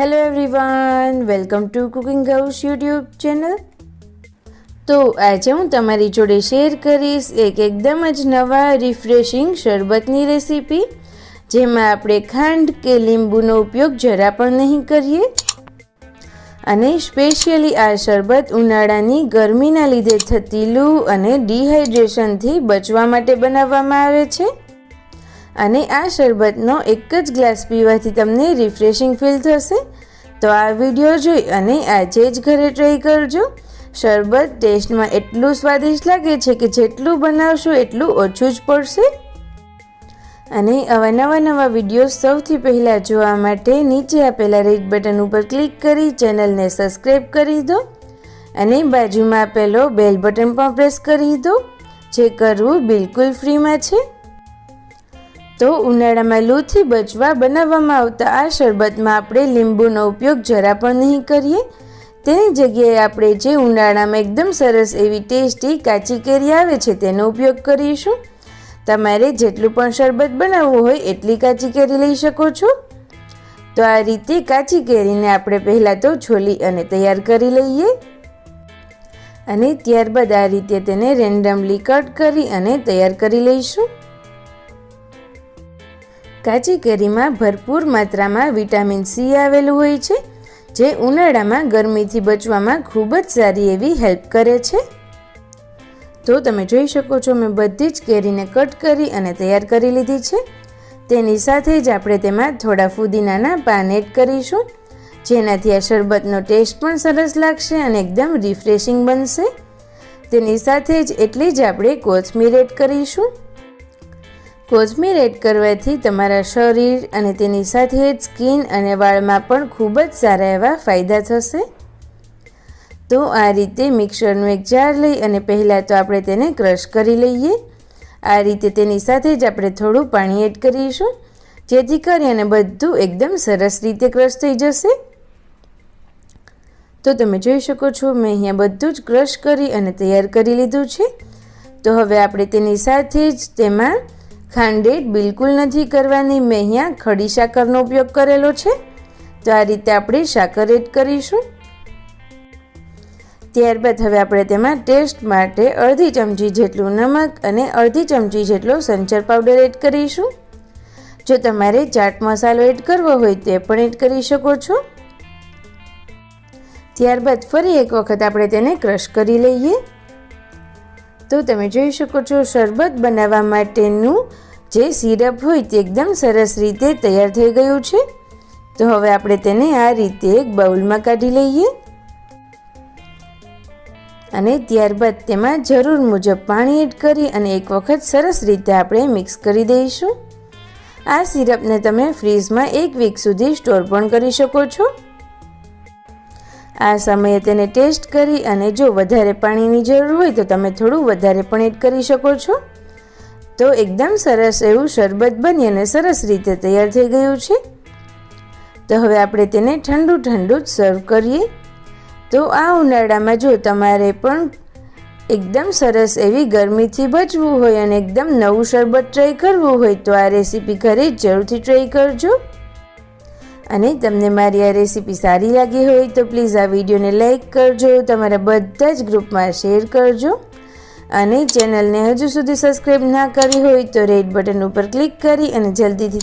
Hello everyone welcome to cooking house YouTube channel તો આજે હું તમારી જોડે શેર કરીશ એક એકદમ જ નવા રિફ્રેશિંગ શરબતની રેસીપી જેમાં આપણે ખાંડ કે લીંબુનો ઉપયોગ જરા પણ નહીં કરીએ. અને સ્પેશિયલી આ શરબત ઉનાળાની ગરમીના લીધે થતી લૂ અને ડિહાઇડ્રેશનથી બચવા માટે બનાવવામાં આવે છે. અને આ શરબતનો એક જ ગ્લાસ પીવાથી તમને રિફ્રેશિંગ ફીલ થશે. તો આ વીડિયો જોઈ અને આજે જ ઘરે ટ્રાય કરજો. શરબત ટેસ્ટમાં એટલું સ્વાદિષ્ટ લાગે છે કે જેટલું બનાવશો એટલું ઓછું જ પડશે. અને આવા નવા નવા વીડિયો સૌથી પહેલાં જોવા માટે નીચે આપેલા રેડ બટન ઉપર ક્લિક કરી ચેનલને સબસ્ક્રાઈબ કરી દો. અને બાજુમાં આપેલો બેલ બટન પણ પ્રેસ કરી દો. જે કરવું બિલકુલ ફ્રીમાં છે. તો ઉનાળામાં લૂથી બચવા બનાવવામાં આવતા આ શરબતમાં આપણે લીંબુનો ઉપયોગ જરા પણ નહીં કરીએ. તેની જગ્યાએ આપણે જે ઉનાળામાં એકદમ સરસ એવી ટેસ્ટી કાચી કેરી આવે છે તેનો ઉપયોગ કરીશું. તમારે જેટલું પણ શરબત બનાવવું હોય એટલી કાચી કેરી લઈ શકો છો. તો આ રીતે કાચી કેરીને આપણે પહેલાં તો છોલી અને તૈયાર કરી લઈએ. અને ત્યારબાદ આ રીતે તેને રેન્ડમલી કટ કરી અને તૈયાર કરી લઈશું. કાચી કેરીમાં ભરપૂર માત્રામાં વિટામિન સી આવેલું હોય છે, જે ઉનાળામાં ગરમીથી બચવામાં ખૂબ જ સારી એવી હેલ્પ કરે છે. તો તમે જોઈ શકો છો, મેં બધી જ કેરીને કટ કરી અને તૈયાર કરી લીધી છે. તેની સાથે જ આપણે તેમાં થોડા ફુદીનાના પાન એડ કરીશું, જેનાથી આ શરબતનો ટેસ્ટ પણ સરસ લાગશે અને એકદમ રિફ્રેશિંગ બનશે. તેની સાથે જ એટલી જ આપણે કોથમીર એડ કરીશું. કોથમીર એડ કરવાથી તમારા શરીર અને તેની સાથે જ સ્કિન અને વાળમાં પણ ખૂબ જ સારા એવા ફાયદા થશે. તો આ રીતે મિક્સરનું એક જાર લઈ અને પહેલાં તો આપણે તેને ક્રશ કરી લઈએ. આ રીતે તેની સાથે જ આપણે થોડું પાણી એડ કરીશું, જેથી કરી અને બધું એકદમ સરસ રીતે ક્રશ થઈ જશે. તો તમે જોઈ શકો છો, મેં અહીંયા બધું જ ક્રશ કરી અને તૈયાર કરી લીધું છે. તો હવે આપણે તેની સાથે જ તેમાં ખાંડેટ બિલકુલ નથી કરવાની મેં અહીંયા ખડી સાકરનો ઉપયોગ કરેલો છે? તો આ રીતે આપણે સાકર એડ કરીશું. ત્યારબાદ હવે આપણે તેમાં ટેસ્ટ માટે અડધી ચમચી જેટલું નમક અને અડધી ચમચી જેટલો સંચર પાવડર એડ કરીશું. જો તમારે ચાટ મસાલો એડ કરવો હોય તે પણ એડ કરી શકો છો. ત્યારબાદ ફરી એક વખત આપણે તેને ક્રશ કરી લઈએ. તો તમે જોઈ શકો છો, શરબત બનાવવા માટેનું જે સિરપ હોય તે એકદમ સરસ રીતે તૈયાર થઈ ગયું છે. તો હવે આપણે તેને આ રીતે એક બાઉલમાં કાઢી લઈએ. અને ત્યારબાદ તેમાં જરૂર મુજબ પાણી એડ કરી અને એક વખત સરસ રીતે આપણે મિક્સ કરી દઈશું. આ સિરપને તમે ફ્રીઝમાં એક વીક સુધી સ્ટોર પણ કરી શકો છો. આ સમયે તેને ટેસ્ટ કરી અને જો વધારે પાણીની જરૂર હોય તો તમે થોડું વધારે પણ એડ કરી શકો છો. તો એકદમ સરસ એવું શરબત બની અને સરસ રીતે તૈયાર થઈ ગયું છે. તો હવે આપણે તેને ઠંડુ ઠંડુ જ સર્વ કરીએ. તો આ ઉનાળામાં જો તમારે પણ એકદમ સરસ એવી ગરમીથી બચવું હોય અને એકદમ નવું શરબત ટ્રાય કરવું હોય તો આ રેસીપી ઘરે જરૂરથી ટ્રાય કરજો. અને તમને મારી આ રેસીપી સારી લાગી હોય તો પ્લીઝ આ વિડીયોને લાઇક કરજો, તમારા બધા જ ગ્રુપમાં શેર કરજો. અને ચેનલને હજુ સુધી સબસ્ક્રાઈબ ના કરી હોય તો રેડ બટન ઉપર ક્લિક કરી અને જલ્દીથી